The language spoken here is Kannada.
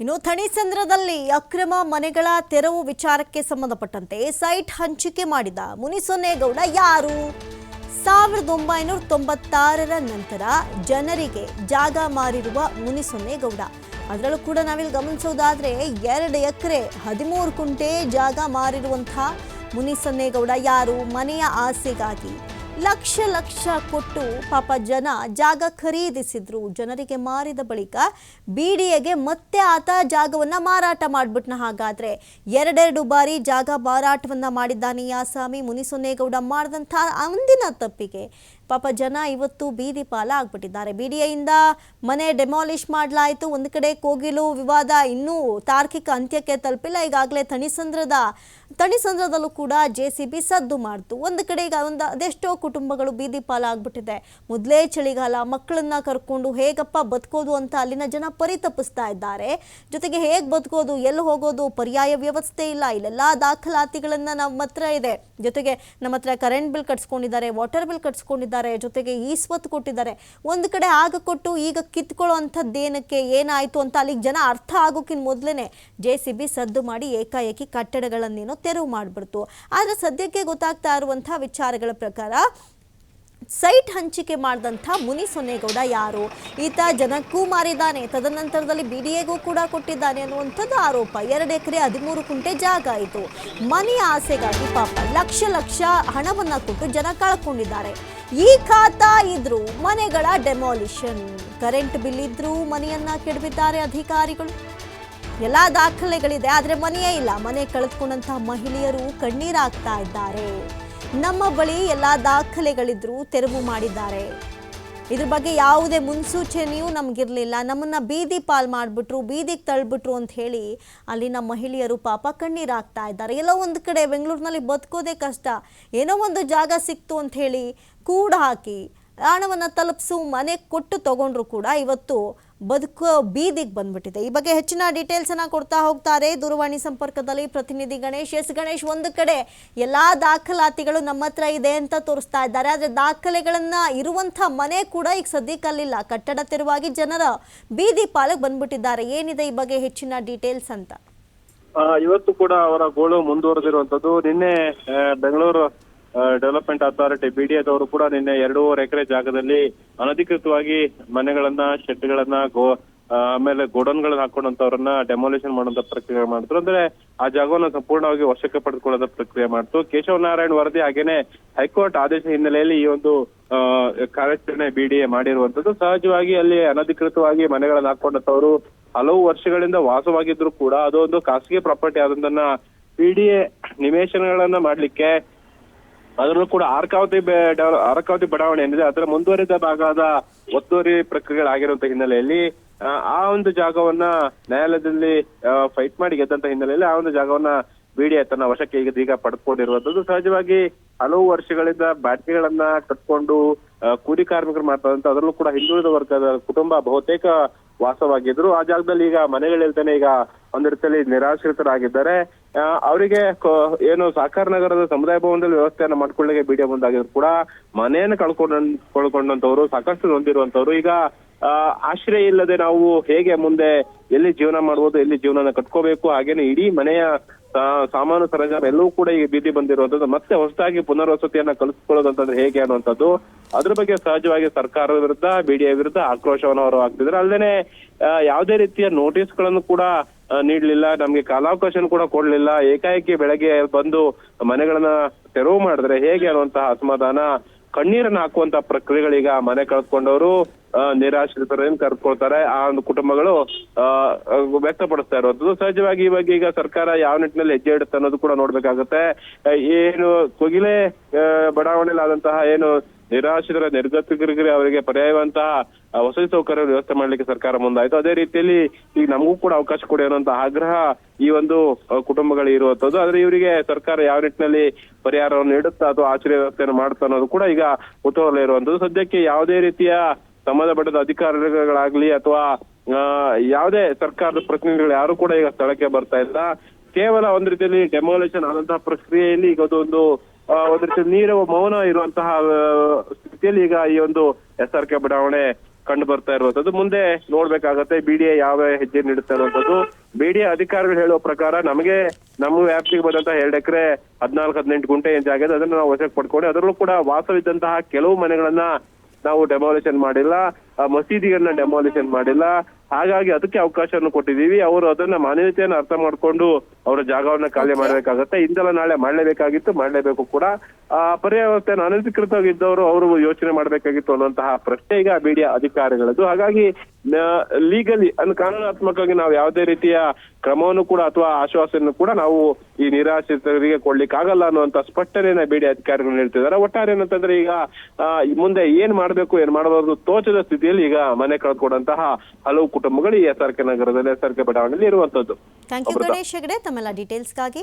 ಇನ್ನು ಥಣಿಸಂದ್ರದಲ್ಲಿ ಅಕ್ರಮ ಮನೆಗಳ ತೆರವು ವಿಚಾರಕ್ಕೆ ಸಂಬಂಧಪಟ್ಟಂತೆ ಸೈಟ್ ಹಂಚಿಕೆ ಮಾಡಿದ ಮುನಿಸೊನ್ನೇಗೌಡ ಯಾರು? ಸಾವಿರದ ಒಂಬೈನೂರ ತೊಂಬತ್ತಾರರ ನಂತರ ಜನರಿಗೆ ಜಾಗ ಮಾರಿರುವ ಮುನಿಸೊನ್ನೇಗೌಡ. ಅದರಲ್ಲೂ ಕೂಡ ನಾವಿಲ್ಲಿ ಗಮನಿಸೋದಾದ್ರೆ ಎರಡು ಎಕರೆ ಹದಿಮೂರು ಕುಂಟೆ ಜಾಗ ಮಾರಿರುವಂಥ ಮುನಿಸೊನ್ನೇಗೌಡ ಯಾರು? ಮನೆಯ ಆಸೆಗಾಗಿ. ಲಕ್ಷ ಲಕ್ಷ ಕೊಟ್ಟು ಪಾಪ ಜನ ಜಾಗ ಖರೀದಿಸಿದ್ರು. ಜನರಿಗೆ ಮಾರಿದ ಬಳಿಕ ಬಿಡಿಎಗೆ ಮತ್ತೆ ಆತ ಜಾಗವನ್ನ ಮಾರಾಟ ಮಾಡಿಬಿಟ್ನ ಹಾಗಾದ್ರೆ. ಎರಡೆರಡು ಬಾರಿ ಜಾಗ ಮಾರಾಟವನ್ನ ಮಾಡಿದ್ದಾನೆ ಯಾಸಾಮಿ ಮುನಿಸೊನ್ನೇಗೌಡ ಮಾಡಿದಂಥ ಅಂದಿನ ತಪ್ಪಿಗೆ. ಪಾಪ ಜನ ಇವತ್ತು ಬೀದಿ ಪಾಲ ಆಗ್ಬಿಟ್ಟಿದ್ದಾರೆ ಬಿಡಿಎಯಿಂದ ಮನೆ ಡೆಮಾಲಿಷ್ ಮಾಡಲಾಯಿತು. ಒಂದು ಕಡೆ ಕೋಗಿಲು ವಿವಾದ ಇನ್ನೂ ತಾರ್ಕಿಕ ಅಂತ್ಯಕ್ಕೆ ತಲುಪಿಲ್ಲ. ಈಗಾಗಲೇ ತಣಿಸಂದ್ರದ, ತಣಿಸಂದ್ರದಲ್ಲೂ ಕೂಡ ಜೆ ಸಿ ಬಿ ಸದ್ದು ಮಾಡ್ತು. ಒಂದು ಕಡೆ ಈಗ ಒಂದು ಅದೆಷ್ಟೋ ಕುಟುಂಬಗಳು ಬೀದಿ ಪಾಲಾಗ್ಬಿಟ್ಟಿದೆ. ಮೊದಲೇ ಚಳಿಗಾಲ, ಮಕ್ಕಳನ್ನ ಕರ್ಕೊಂಡು ಹೇಗಪ್ಪ ಬದುಕೋದು ಅಂತ ಅಲ್ಲಿನ ಜನ ಪರಿತಪಿಸ್ತಾ ಇದ್ದಾರೆ. ಜೊತೆಗೆ ಹೇಗೆ ಬದುಕೋದು, ಎಲ್ಲಿ ಹೋಗೋದು ಪರ್ಯಾಯ ವ್ಯವಸ್ಥೆ ಇಲ್ಲ. ಇಲ್ಲೆಲ್ಲ ದಾಖಲಾತಿಗಳನ್ನು ನಮ್ಮ ಹತ್ರ ಇದೆ. ಜೊತೆಗೆ ನಮ್ಮ ಹತ್ರ ಕರೆಂಟ್ ಬಿಲ್ ಕಟ್ಸ್ಕೊಂಡಿದ್ದಾರೆ ವಾಟರ್ ಬಿಲ್ ಕಟ್ಸ್ಕೊಂಡಿದ್ದಾರೆ. ಜೊತೆಗೆ ಈಸ್ವತ್ತು ಕೊಟ್ಟಿದ್ದಾರೆ. ಒಂದು ಕಡೆ ಆಗ ಕೊಟ್ಟು ಈಗ ಕಿತ್ಕೊಳ್ಳೋ ಅಂಥದ್ದೇನಕ್ಕೆ ಏನಾಯಿತು ಅಂತ ಅಲ್ಲಿಗೆ ಜನ ಅರ್ಥ ಆಗೋಕ್ಕಿಂತ ಮೊದಲೇ ಜೆ ಸಿ ಬಿ ಸದ್ದು ಮಾಡಿ ಏಕಾಏಕಿ ಕಟ್ಟಡಗಳನ್ನೇನೋ ತೆರವು ಮಾಡಿಬಿಡ್ತು. ಆದರೆ ಸದ್ಯಕ್ಕೆ ಗೊತ್ತಾಗ್ತಾ ಇರುವಂಥ ವಿಚಾರಗಳ ಪ್ರಕಾರ ಸೈಟ್ ಹಂಚಿಕೆ ಮಾಡಿದಂಥ ಮುನಿ ಸೊನ್ನೇಗೌಡ ಯಾರು? ಈತ ಜನಕ್ಕೂ ಮಾರಿದ್ದಾನೆ ತದನಂತರದಲ್ಲಿ ಬಿ ಡಿ ಎಗೂ ಕೂಡ ಕೊಟ್ಟಿದ್ದಾನೆ ಅನ್ನುವಂಥದ್ದು ಆರೋಪ. ಎರಡು ಎಕರೆ ಹದಿಮೂರು ಕುಂಟೆ ಜಾಗ ಆಯಿತು. ಮನೆಯ ಆಸೆಗಾಗಿ ಪಾಪ ಲಕ್ಷ ಲಕ್ಷ ಹಣವನ್ನು ಕೊಟ್ಟು ಜನ ಕಳ್ಕೊಂಡಿದ್ದಾರೆ. ಈ ಖಾತಾ ಇದ್ರು ಮನೆಗಳ ಡೆಮಾಲಿಷನ್. ಕರೆಂಟ್ ಬಿಲ್ ಇದ್ರು ಮನೆಯನ್ನ ಕೆಡವಿದ್ದಾರೆ ಅಧಿಕಾರಿಗಳು. ಎಲ್ಲ ದಾಖಲೆಗಳಿದೆ, ಆದರೆ ಮನೆಯೇ ಇಲ್ಲ. ಮನೆ ಕಳೆದುಕೊಂಡಂತಹ ಮಹಿಳೆಯರು ಕಣ್ಣೀರಾಗ್ತಾ ಇದ್ದಾರೆ. ನಮ್ಮ ಬಳಿ ಎಲ್ಲ ದಾಖಲೆಗಳಿದ್ರು ತೆರವು ಮಾಡಿದ್ದಾರೆ. ಇದ್ರ ಬಗ್ಗೆ ಯಾವುದೇ ಮುನ್ಸೂಚನೆಯೂ ನಮಗಿರಲಿಲ್ಲ. ನಮ್ಮನ್ನ ಬೀದಿ ಪಾಲ್ ಮಾಡಿಬಿಟ್ರು, ಬೀದಿಗೆ ತಳ್ಳಿಬಿಟ್ರು ಅಂತ ಹೇಳಿ ಅಲ್ಲಿನ ಮಹಿಳೆಯರು ಪಾಪ ಕಣ್ಣೀರಾಗ್ತಾ ಇದ್ದಾರೆ. ಎಲ್ಲೋ ಒಂದು ಕಡೆ ಬೆಂಗಳೂರಿನಲ್ಲಿ ಬದುಕೋದೇ ಕಷ್ಟ. ಏನೋ ಒಂದು ಜಾಗ ಸಿಕ್ತು ಅಂತ ಹೇಳಿ ಕೂಡ ಹಾಕಿ ಹಣವನ್ನು ತಲುಪಿಸು, ಮನೆ ಕೊಟ್ಟು ತಗೊಂಡ್ರು ಕೂಡ ಇವತ್ತು ಬದುಕು ಬೀದಿಗೆ ಬಂದ್ಬಿಟ್ಟಿದೆ. ಈ ಬಗ್ಗೆ ಹೆಚ್ಚಿನ ಡೀಟೇಲ್ಸ್ ಅನ್ನ ಕೊಡ್ತಾ ಹೋಗ್ತಾರೆ ದೂರವಾಣಿ ಸಂಪರ್ಕದಲ್ಲಿ ಪ್ರತಿನಿಧಿ ಗಣೇಶ್. ಎಸ್ ಗಣೇಶ್, ಒಂದು ಕಡೆ ಎಲ್ಲಾ ದಾಖಲಾತಿಗಳು ನಮ್ಮ ಹತ್ರ ಇದೆ ಅಂತ ತೋರಿಸ್ತಾ ಇದ್ದಾರೆ. ಆದ್ರೆ ದಾಖಲೆಗಳನ್ನ ಇರುವಂತ ಮನೆ ಕೂಡ ಈಗ ಸದ್ಯಕ್ಕಲ್ಲಿಲ್ಲ ಕಟ್ಟಡ ತೆರವಾಗಿ ಜನರ ಬೀದಿ ಪಾಲಕ್ ಬಂದ್ಬಿಟ್ಟಿದ್ದಾರೆ. ಏನಿದೆ ಈ ಬಗ್ಗೆ ಹೆಚ್ಚಿನ ಡೀಟೇಲ್ಸ್ ಅಂತ? ಇವತ್ತು ಕೂಡ ಅವರ ಗೋಳು ಮುಂದುವರೆದಿರುವಂತದ್ದು ನಿನ್ನೆ ಬೆಂಗಳೂರು ಡೆವಲಪ್ಮೆಂಟ್ ಅಥಾರಿಟಿ ಬಿಡಿಎದವರು ಕೂಡ ನಿನ್ನೆ ಎರಡೂವರೆ ಎಕರೆ ಜಾಗದಲ್ಲಿ ಅನಧಿಕೃತವಾಗಿ ಮನೆಗಳನ್ನ, ಶೆಡ್ಗಳನ್ನ, ಗೋ ಆಮೇಲೆ ಗೋಡನ್ಗಳನ್ನ ಹಾಕೊಂಡಂತವ್ರನ್ನ ಡೆಮಾಲಿಷನ್ ಮಾಡುವಂತ ಪ್ರಕ್ರಿಯೆ ಮಾಡಿದ್ರು ಅಂದ್ರೆ ಆ ಜಾಗವನ್ನು ಸಂಪೂರ್ಣವಾಗಿ ವಶಕ್ಕೆ ಪಡೆದುಕೊಳ್ಳೋದ ಪ್ರಕ್ರಿಯೆ ಮಾಡ್ತು. ಕೇಶವ ನಾರಾಯಣ್ ವರದಿ ಹಾಗೇನೆ ಹೈಕೋರ್ಟ್ ಆದೇಶ ಹಿನ್ನೆಲೆಯಲ್ಲಿ ಈ ಒಂದು ಕಾರ್ಯಾಚರಣೆ ಬಿಡಿಎ ಮಾಡಿರುವಂತದ್ದು ಸಹಜವಾಗಿ ಅಲ್ಲಿ ಅನಧಿಕೃತವಾಗಿ ಮನೆಗಳನ್ನ ಹಾಕೊಂಡಂತವರು ಹಲವು ವರ್ಷಗಳಿಂದ ವಾಸವಾಗಿದ್ರು ಕೂಡ ಅದೊಂದು ಖಾಸಗಿ ಪ್ರಾಪರ್ಟಿ ಆದಂತನ್ನ ಬಿಡಿಎ ನಿವೇಶನಗಳನ್ನ ಮಾಡ್ಲಿಕ್ಕೆ ಅದರಲ್ಲೂ ಕೂಡ ಆರ್ಕಾವತಿ ಅರ್ಕಾವತಿ ಆರ್ಕಾವತಿ ಬಡಾವಣೆ ಏನಿದೆ ಅದರ ಮುಂದುವರಿದ ಭಾಗದ ಒತ್ತುವರಿ ಪ್ರಕ್ರಿಯೆಗಳಾಗಿರುವಂತ ಹಿನ್ನೆಲೆಯಲ್ಲಿ ಆ, ಒಂದು ಜಾಗವನ್ನ ನ್ಯಾಯಾಲಯದಲ್ಲಿ ಫೈಟ್ ಮಾಡಿ ಗೆದ್ದಂತ ಹಿನ್ನೆಲೆಯಲ್ಲಿ ಆ ಒಂದು ಜಾಗವನ್ನ ಬಿಡಿ ತನ್ನ ವಶಕ್ಕೆ ಈಗ ಈಗ ಪಡೆದುಕೊಂಡಿರುವಂತದ್ದು ಸಹಜವಾಗಿ ಹಲವು ವರ್ಷಗಳಿಂದ ಬ್ಯಾಟ್ರಿಗಳನ್ನ ಕಟ್ಕೊಂಡು ಕೂಲಿ ಕಾರ್ಮಿಕರು ಮಾಡ್ತಾರಂತ ಅದರಲ್ಲೂ ಕೂಡ ಹಿಂದುಳಿದ ವರ್ಗದ ಕುಟುಂಬ ಬಹುತೇಕ ವಾಸವಾಗಿದ್ರು ಆ ಜಾಗದಲ್ಲಿ ಈಗ ಮನೆಗಳಿಲ್ದೇನೆ ಈಗ ಒಂದ್ ರೀತಿಯಲ್ಲಿ ನಿರಾಶ್ರಿತರಾಗಿದ್ದಾರೆ. ಅವರಿಗೆ ಏನು ಸಾಕಾರ ನಗರದ ಸಮುದಾಯ ಭವನದಲ್ಲಿ ವ್ಯವಸ್ಥೆಯನ್ನ ಮಾಡ್ಕೊಳ್ಳಿಕ್ಕೆ ಬಿಡಿಯೋ ಮುಂದಾಗಿದ್ರು ಕೂಡ ಮನೆಯನ್ನು ಕಳ್ಕೊಂಡ ಕಳ್ಕೊಂಡಂತವ್ರು ಸಾಕಷ್ಟು ನೊಂದಿರುವಂತವ್ರು ಈಗ ಆಶ್ರಯ ಇಲ್ಲದೆ ನಾವು ಹೇಗೆ ಮುಂದೆ ಎಲ್ಲಿ ಜೀವನ ಮಾಡ್ಬೋದು, ಎಲ್ಲಿ ಜೀವನನ ಕಟ್ಕೋಬೇಕು, ಹಾಗೇನೆ ಇಡೀ ಮನೆಯ ಸಾಮಾನು ಸರಂಜಾಮ ಎಲ್ಲವೂ ಕೂಡ ಈಗ ಬೀದಿ ಬಂದಿರುವಂತದ್ದು ಮತ್ತೆ ಹೊಸದಾಗಿ ಪುನರ್ವಸತಿಯನ್ನ ಕಲಿಸ್ಕೊಳ್ಳೋದಂತಂದ್ರೆ ಹೇಗೆ ಅನ್ನುವಂಥದ್ದು. ಅದ್ರ ಬಗ್ಗೆ ಸಹಜವಾಗಿ ಸರ್ಕಾರದ ವಿರುದ್ಧ ಬಿಡಿಎ ವಿರುದ್ಧ ಆಕ್ರೋಶವನ್ನು ಅವರು ಆಗ್ತಿದ್ರು ಅಲ್ಲದೆ ಯಾವುದೇ ರೀತಿಯ ನೋಟಿಸ್ಗಳನ್ನು ಕೂಡ ನೀಡ್ಲಿಲ್ಲ, ನಮ್ಗೆ ಕಾಲಾವಕಾಶ ಕೂಡ ಕೊಡ್ಲಿಲ್ಲ. ಏಕಾಏಕಿ ಬೆಳಗ್ಗೆ ಬಂದು ಮನೆಗಳನ್ನ ತೆರವು ಮಾಡಿದ್ರೆ ಹೇಗೆ ಅನ್ನುವಂತಹ ಅಸಮಾಧಾನ, ಕಣ್ಣೀರನ್ನ ಹಾಕುವಂತ ಪ್ರಕ್ರಿಯೆಗಳೀಗ ಮನೆ ಕಳ್ಕೊಂಡವರು ನಿರಾಶ್ರಿತರನ್ನು ಕರ್ಕೊಳ್ತಾರೆ. ಆ ಒಂದು ಕುಟುಂಬಗಳು ವ್ಯಕ್ತಪಡಿಸ್ತಾ ಇರೋದು. ಸಹಜವಾಗಿ ಇವಾಗ ಈಗ ಸರ್ಕಾರ ಯಾವ ನಿಟ್ಟಿನಲ್ಲಿ ಹೆಜ್ಜೆ ಇಡುತ್ತೆ ಅನ್ನೋದು ಕೂಡ ನೋಡ್ಬೇಕಾಗತ್ತೆ. ಏನು ಕೊಗಿಲೆ ಬಡಾವಣೆಯಲ್ಲಿ ಆದಂತಹ ಏನು ನಿರಾಶ್ರಿತರ ನಿರ್ಗತಿಕರಿಗೆ ಅವರಿಗೆ ಪರ್ಯಾಯವಂತಹ ವಸತಿ ಸೌಕರ್ಯ ವ್ಯವಸ್ಥೆ ಮಾಡ್ಲಿಕ್ಕೆ ಸರ್ಕಾರ ಮುಂದಾಯ್ತು. ಅದೇ ರೀತಿಯಲ್ಲಿ ಈಗ ನಮಗೂ ಕೂಡ ಅವಕಾಶ ಕೊಡಿ ಅನ್ನುವಂತ ಆಗ್ರಹ ಈ ಒಂದು ಕುಟುಂಬಗಳು ಇರುವಂತದ್ದು. ಆದ್ರೆ ಇವರಿಗೆ ಸರ್ಕಾರ ಯಾವ ನಿಟ್ಟಿನಲ್ಲಿ ಪರಿಹಾರವನ್ನು ನೀಡುತ್ತಾ ಅಥವಾ ಆಶ್ರಯ ವ್ಯವಸ್ಥೆಯನ್ನು ಮಾಡುತ್ತಾ ಅನ್ನೋದು ಕೂಡ ಈಗ ಕುತೂಹಲ ಇರುವಂತದ್ದು. ಸದ್ಯಕ್ಕೆ ಯಾವುದೇ ರೀತಿಯ ಸಂಬಂಧಪಟ್ಟ ಅಧಿಕಾರಿಗಳಾಗ್ಲಿ ಅಥವಾ ಯಾವುದೇ ಸರ್ಕಾರದ ಪ್ರತಿನಿಧಿಗಳು ಯಾರು ಕೂಡ ಈಗ ಸ್ಥಳಕ್ಕೆ ಬರ್ತಾ ಇಲ್ಲ. ಕೇವಲ ಒಂದ್ ರೀತಿಯಲ್ಲಿ ಡೆಮೋಲೇಷನ್ ಆದಂತಹ ಪ್ರಕ್ರಿಯೆಯಲ್ಲಿ ಈಗ ಅದೊಂದು ಒಂದ್ ರೀತಿ ನೀರವ ಮೌನ ಇರುವಂತಹ ಸ್ಥಿತಿಯಲ್ಲಿ ಈಗ ಈ ಒಂದು ಎಸ್ ಆರ್ ಕೆ ಬಡಾವಣೆ ಕಂಡು ಬರ್ತಾ ಇರುವಂತದ್ದು ಮುಂದೆ ನೋಡ್ಬೇಕಾಗತ್ತೆ ಬಿಡಿಎ ಯಾವ ಹೆಜ್ಜೆ ನೀಡುತ್ತೆ ಅನ್ನುವಂಥದ್ದು. ಬಿಡಿಎ ಅಧಿಕಾರಿಗಳು ಹೇಳುವ ಪ್ರಕಾರ ನಮಗೆ ನಮ್ಮ ವ್ಯಾಪ್ತಿಗೆ ಬಂದಂತಹ ಎರಡು ಎಕರೆ ಹದಿನಾಲ್ಕು, ಹದಿನೆಂಟು ಗುಂಟೆ ಏನ್ ಜಾಗ ಇದೆ, ಅದನ್ನ ನಾವು ವಶಕ್ಕೆ ಪಡ್ಕೊಂಡು ಅದರಲ್ಲೂ ಕೂಡ ವಾಸವಿದ್ದಂತಹ ಕೆಲವು ಮನೆಗಳನ್ನ ನಾವು ಡೆಮಾಲಿಷನ್ ಮಾಡಿಲ್ಲ. ಮಸೀದಿಗಳನ್ನ ಡೆಮಾಲಿಷನ್ ಮಾಡಿಲ್ಲ. ಹಾಗಾಗಿ ಅದಕ್ಕೆ ಅವಕಾಶವನ್ನು ಕೊಟ್ಟಿದ್ದೀವಿ. ಅವರು ಅದನ್ನ ಮಾನ್ಯತೆಯನ್ನು ಅರ್ಥ ಮಾಡ್ಕೊಂಡು ಅವರ ಜಾಗವನ್ನ ಖಾಲಿ ಮಾಡಬೇಕಾಗತ್ತೆ. ಇಂದಲ್ಲ ನಾಳೆ ಮಾಡಲೇಬೇಕಾಗಿತ್ತು. ಮಾಡಲೇಬೇಕು ಕೂಡ. ಆ ವ್ಯವಸ್ಥೆಯನ್ನು ಅನಧಿಕೃತವಾಗಿದ್ದವರು ಅವರು ಯೋಚನೆ ಮಾಡಬೇಕಾಗಿತ್ತು ಅನ್ನುವಂತಹ ಪ್ರಶ್ನೆ ಈಗ ಬಿಡಿಯ ಅಧಿಕಾರಿಗಳದ್ದು. ಹಾಗಾಗಿ ಲೀಗಲಿ ಅಂದ್ರೆ ಕಾನೂನಾತ್ಮಕವಾಗಿ ನಾವು ಯಾವುದೇ ರೀತಿಯ ಕ್ರಮವನ್ನು ಕೂಡ ಅಥವಾ ಆಶ್ವಾಸನೆಯನ್ನು ಕೂಡ ನಾವು ಈ ನಿರಾಶ್ರಿತರಿಗೆ ಕೊಡ್ಲಿಕ್ಕಾಗಲ್ಲ ಅನ್ನುವಂತ ಸ್ಪಷ್ಟನೆಯನ್ನ ಬಿಡಿ ಅಧಿಕಾರಿಗಳು ಹೇಳ್ತಿದ್ದಾರೆ ಒಟ್ಟಾರೆ ಏನಂತಂದ್ರೆ ಈಗ ಮುಂದೆ ಏನ್ ಮಾಡ್ಬೇಕು ಏನ್ ಮಾಡಬಾರ್ದು ತೋಚದ ಸ್ಥಿತಿಯಲ್ಲಿ ಈಗ ಮನೆ ಕಳ್ಕೊಂಡಂತಹ ಹಲವು ಕುಟುಂಬಗಳು ಈ ಎಸ್ ಆರ್ ಕೆ ನಗರದಲ್ಲಿ ಎಸ್ ಆರ್ ಕೆ ಬಡಾವಣೆಯಲ್ಲಿ ಇರುವಂತದ್ದು. Thank you Ganesh Hegde. ತಮ್ಮೆಲ್ಲ ಡೀಟೇಲ್ಸ್ಗಾಗಿ